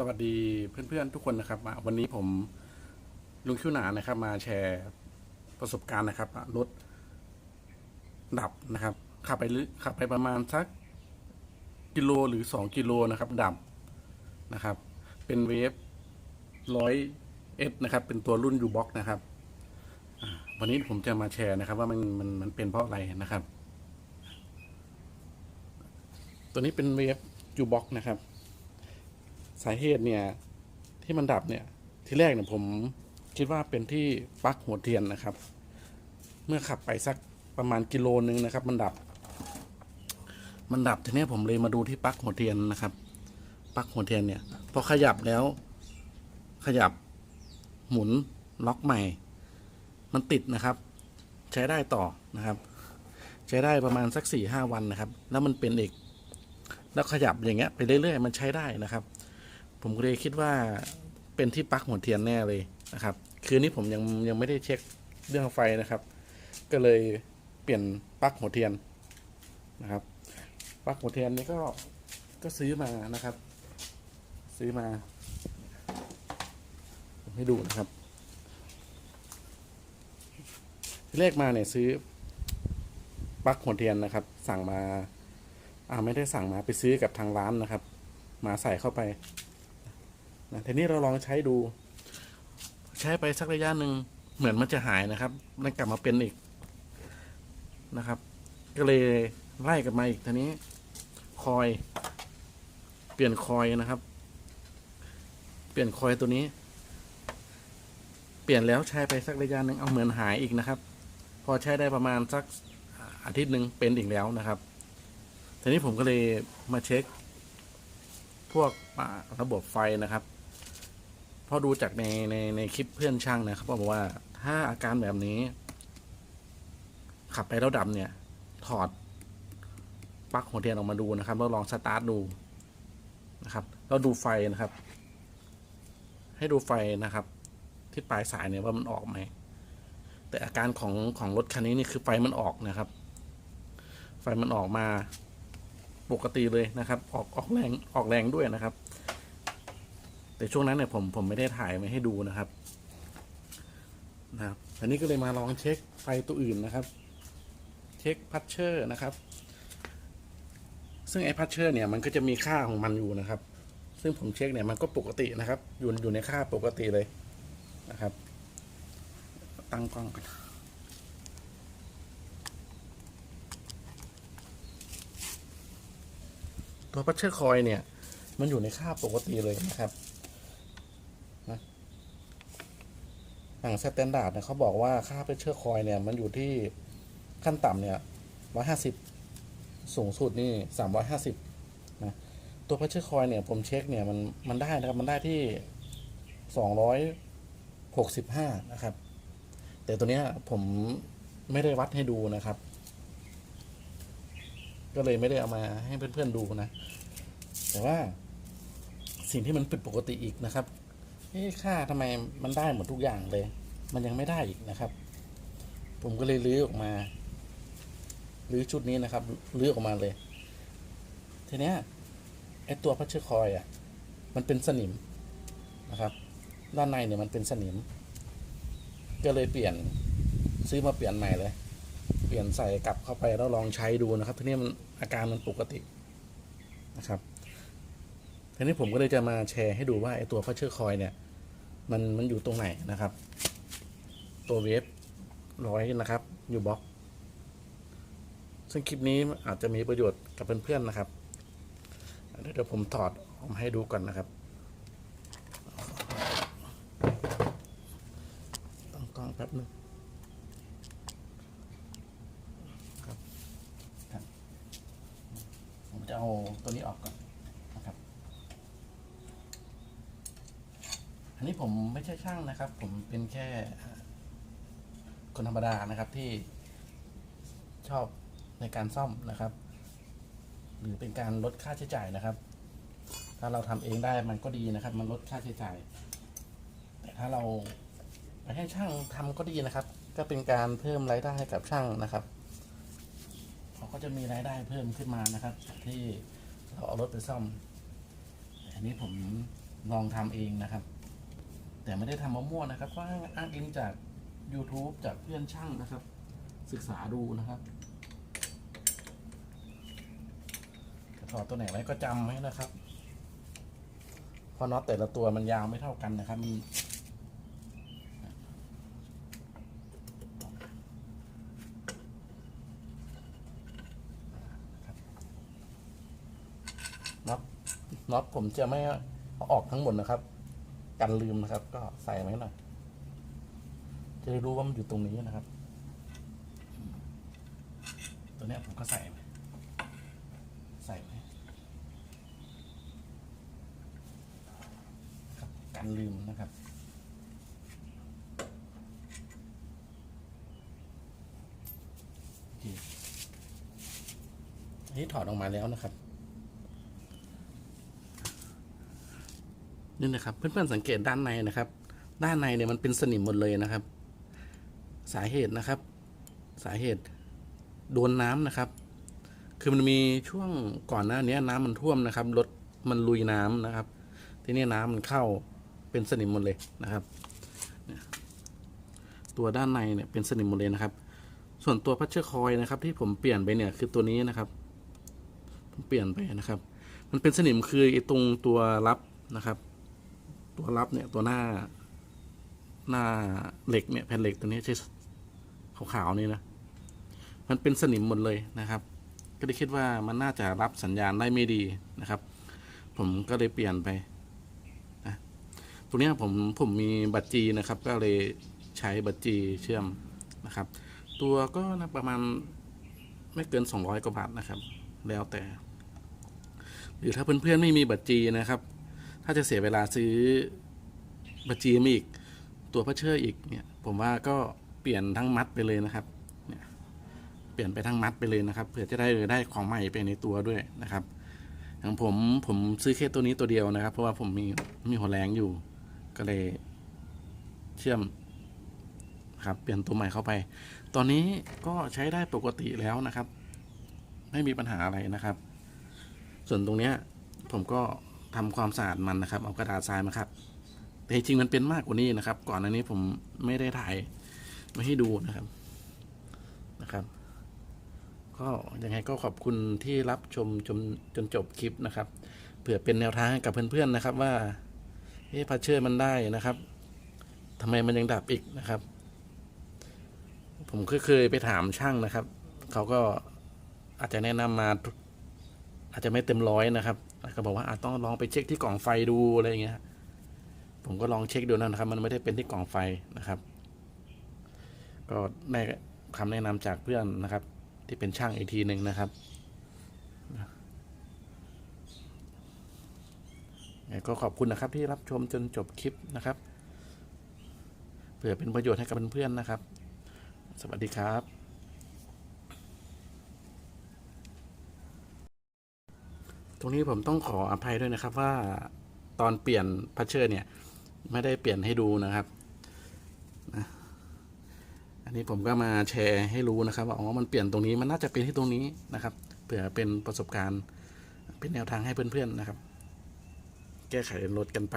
สวัสดีเพื่อนๆทุกคนนะครับวันนี้ผมลุงคิวหนานะครับ มาแชร์ประสบการณ์นะครับรถดับนะครับขับไปขับไปประมาณสักกิโลหรือสองกิโลนะครับ ดับนะครับ เป็นเวฟร้อยเอสนะครับ เป็นตัวรุ่นยูบ็อกนะครับวันนี้ผมจะมาแชร์นะครับ ว่ามันมันมันเป็นเพราะอะไรนะครับ ตัวนี้เป็นเวฟยูบ็อกนะครับ สาเหตุเนี่ยที่มันดับเนี่ยที่แรกเนี่ยผมคิดว่าเป็นที่ปลั๊กหัวเทียนนะครับ เมื่อขับไปสักประมาณกิโลนึงนะครับ มันดับ มันดับทีนี้ผมเลยมาดูที่ปลั๊กหัวเทียนนะครับปลั๊กหัวเทียนเนี่ยพอขยับแล้ว ขยับหมุนล็อกใหม่ มันติดนะครับ ใช้ได้ต่อนะครับ ใช้ได้ประมาณสักสี่ห้าวันนะครับ แล้วมันเป็นอีก แล้วขยับอย่างเงี้ยไปเรื่อยๆ มันใช้ได้นะครับ ผมก็เลยคิดว่าเป็นที่ปลั๊กหัวเทียนแน่เลยนะครับ คืนนี้ผมยังยังไม่ได้เช็คเรื่องไฟนะครับ ก็เลยเปลี่ยนปลั๊กหัวเทียนนะครับปลั๊กหัวเทียนนี้ก็ก็ซื้อมานะครับ ซื้อมาให้ดูนะครับที่แรกมาเนี่ยซื้อปลั๊กหัวเทียนนะครับ สั่งมา อ่าไม่ได้สั่งมาไปซื้อกับทางร้านนะครับ มาใส่เข้าไป นะทีนี้เราลองใช้ดู ใช้ไปสักระยะหนึ่งเหมือนมันจะหายนะครับแล้วกลับมาเป็นอีกนะครับ ก็เลยไล่กลับมาอีกทีนี้ คอย เปลี่ยนคอยนะครับ เปลี่ยนคอยตัวนี้ เปลี่ยนแล้วใช้ไปสักระยะหนึ่งเอาเหมือนหายอีกนะครับ พอใช้ได้ประมาณสักอาทิตย์หนึ่งเป็นอีกแล้วนะครับทีนี้ผมก็เลยมาเช็ค พวกระบบไฟนะครับ พอดูจากในในในคลิปเพื่อนช่างนะครับบอกว่าถ้าอาการแบบนี้ ขับไปแล้วดับเนี่ย ถอดปลั๊กหัวเทียนออกมาดูนะครับแล้วลองสตาร์ทดูนะครับแล้วดูไฟนะครับ ให้ดูไฟนะครับ ที่ปลายสายเนี่ยว่ามันออกไหมแต่อาการของของรถคันนี้นี่คือไฟมันออกนะครับ ไฟมันออกมาปกติเลยนะครับ ออกออกแรงออกแรงด้วยนะครับ แต่ช่วงนั้นเนี่ยผมผมไม่ได้ถ่ายมาให้ดูนะครับนะครับอันนี้ก็เลยมาลองเช็คไฟตัวอื่นนะครับ เช็คพัชเชอร์นะครับ ซึ่งไอ้พัชเชอร์เนี่ยมันก็จะมีค่าของมันอยู่นะครับ ซึ่งผมเช็คเนี่ยมันก็ปกตินะครับอยู่อยู่ในค่าปกติเลยนะครับ ตั้งกล้องกันตัวพัชเชอร์คอยเนี่ย มันอยู่ในค่าปกติเลยนะครับนะ อย่างสแตนดาร์ดเนี่ยเขาบอกว่าค่าพัชเชอร์คอยเนี่ยมันอยู่ที่ขั้นต่ำเนี่ยร้อยห้าสิบสูงสุดนี่สามร้อยห้าสิบนะตัวพัชเชอร์คอยเนี่ยผมเช็คเนี่ยมันมันได้นะครับมันได้ที่สองร้อยหกสิบห้านะครับ แต่ตัวเนี้ยผมไม่ได้วัดให้ดูนะครับ ก็เลยไม่ได้เอามาให้เพื่อนๆดูนะ แต่ว่าสิ่งที่มันผิดปกติอีกนะครับ เอ๊ะค่าทำไมมันได้หมดทุกอย่างเลย มันยังไม่ได้อีกนะครับ ผมก็เลยลื้อออกมาลื้อชุดนี้นะครับลื้อออกมาเลย ทีเนี้ยไอตัวพัชเชอร์คอยอะ มันเป็นสนิมนะครับ ด้านในเนี่ยมันเป็นสนิม ก็เลยเปลี่ยนซื้อมาเปลี่ยนใหม่เลย เปลี่ยนใส่กลับเข้าไปแล้วลองใช้ดูนะครับทีนี้มันอาการมันปกตินะครับ ทีนี้ผมก็เลยจะมาแชร์ให้ดูว่าไอตัวพัชเชอร์คอยเนี่ย มันมันอยู่ตรงไหนนะครับ ตัวเวฟร้อยนะครับ อยู่บล็อก ซึ่งคลิปนี้อาจจะมีประโยชน์กับเพื่อนๆนะครับ เดี๋ยวผมถอดออกมาให้ดูก่อนนะครับต้องกล้องแป๊บนึง ผมจะเอาตัวนี้ออกก่อนนะครับ อันนี้ผมไม่ใช่ช่างนะครับ ผมเป็นแค่คนธรรมดานะครับที่ชอบในการซ่อมนะครับ หรือเป็นการลดค่าใช้จ่ายนะครับ ถ้าเราทำเองได้มันก็ดีนะครับ มันลดค่าใช้จ่าย แต่ถ้าเราไปให้ช่างทำก็ดีนะครับ ก็เป็นการเพิ่มรายได้ให้กับช่างนะครับเขาก็จะมีรายได้เพิ่มขึ้นมานะครับ ที่เราเอารถไปซ่อม อันนี้ผมลองทำเองนะครับ แต่ไม่ได้ทำมะม่วงนะครับก็อ้างอ้างอิงจาก YouTube จากเพื่อนช่างนะครับ ศึกษาดูนะครับจะถอดตัวไหนไว้ก็จำไว้นะครับเพราะน็อตแต่ละตัวมันยาวไม่เท่ากันนะครับมันน็อตน็อตผมจะไม่ออกทั้งหมดนะครับ กันลืมนะครับ ก็ใส่ไว้หน่อย จะได้รู้ว่ามันอยู่ตรงนี้นะครับ ตัวนี้ผมก็ใส่ไปใส่ไปครับกันลืมนะครับอันนี้ถอดออกมาแล้วนะครับ นี่นะครับ เพื่อนๆสังเกตด้านในนะครับ ด้านในเนี่ยมันเป็นสนิมหมดเลยนะครับ สาเหตุนะครับ สาเหตุโดนน้ำนะครับ คือมันมีช่วงก่อนหน้านี้น้ำมันท่วมนะครับรถมันลุยน้ำนะครับ ทีนี้น้ำมันเข้าเป็นสนิมหมดเลยนะครับ ตัวด้านในเนี่ยเป็นสนิมหมดเลยนะครับ ส่วนตัวพัชเชอร์คอยนะครับ ที่ผมเปลี่ยนไปเนี่ยคือตัวนี้นะครับผมเปลี่ยนไปนะครับ มันเป็นสนิมคือไอ้ตรงตัวรับนะครับ ตัวรับเนี่ยตัวหน้า หน้าเหล็กเนี่ยแผ่นเหล็กตัวนี้ใช่ขาวๆนี่นะมันเป็นสนิมหมดเลยนะครับ ก็เลยคิดว่ามันน่าจะรับสัญญาณได้ไม่ดีนะครับ ผมก็เลยเปลี่ยนไปนะตรงนี้ผมผมมีบัตรจีนะครับ ก็เลยใช้บัตรจีเชื่อมนะครับ ตัวก็นะประมาณไม่เกิน 200 กว่าบาทนะครับ แล้วแต่ หรือถ้าเพื่อนๆไม่มีบัตรจีนะครับ ถ้าจะเสียเวลาซื้อบัตรจีมอีก ตัวพัชเชอร์อีกเนี่ย ผมว่าก็เปลี่ยนทั้งมัดไปเลยนะครับ เนี่ย เปลี่ยนไปทั้งมัดไปเลยนะครับ เพื่อจะได้ได้ของใหม่ไปในตัวด้วยนะครับ อย่างผมผมซื้อแค่ตัวนี้ตัวเดียวนะครับ เพราะว่าผมมีมีหัวแรงอยู่ ก็เลยเชื่อมครับ เปลี่ยนตัวใหม่เข้าไป ตอนนี้ก็ใช้ได้ปกติแล้วนะครับ ไม่มีปัญหาอะไรนะครับ ส่วนตรงเนี้ยผมก็ ทำความสะอาดมันนะครับ เอากระดาษทรายมาครับแต่จริงๆมันเป็นมากกว่านี้นะครับ ก่อนอันนี้ผมไม่ได้ถ่ายไมาให้ดูนะครับนะครับ ก็ยังไงก็ขอบคุณที่รับชมจนจนจบคลิปนะครับ เผื่อเป็นแนวทางกับเพื่อนๆนะครับ ว่าเฮ้พัชเชอร์มันได้นะครับทำไมมันยังดับอีกนะครับ ผมเคยไปถามช่างนะครับเขาก็อาจจะแนะนำมาอาจจะไม่เต็มร้อยนะครับ ก็บอกว่าอาจต้องลองไปเช็คที่กล่องไฟดูอะไรอย่างเงี้ย ผมก็ลองเช็คดูนะครับ มันไม่ได้เป็นที่กล่องไฟนะครับ ก็ได้คำแนะนำจากเพื่อนนะครับ ที่เป็นช่างอีกทีหนึ่งนะครับยังไงก็ขอบคุณนะครับที่รับชมจนจบคลิปนะครับเพื่อเป็นประโยชน์ให้กับเพื่อนๆนะครับ สวัสดีครับ ตรงนี้ผมต้องขออภัยด้วยนะครับว่าตอนเปลี่ยนพัชเชอร์เนี่ย ไม่ได้เปลี่ยนให้ดูนะครับนะอันนี้ผมก็มาแชร์ให้รู้นะครับ ว่าอ๋อมันเปลี่ยนตรงนี้มันน่าจะเป็นที่ตรงนี้นะครับเผื่อเป็นประสบการณ์เป็นแนวทางให้เพื่อนๆนะครับ แก้ไขลดกันไป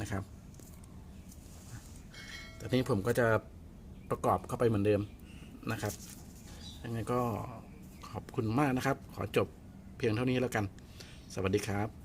นะครับตอนนี้ผมก็จะประกอบเข้าไปเหมือนเดิมนะครับยังไงก็ขอบคุณมากนะครับ ขอจบเพียงเท่านี้แล้วกัน สวัสดีครับ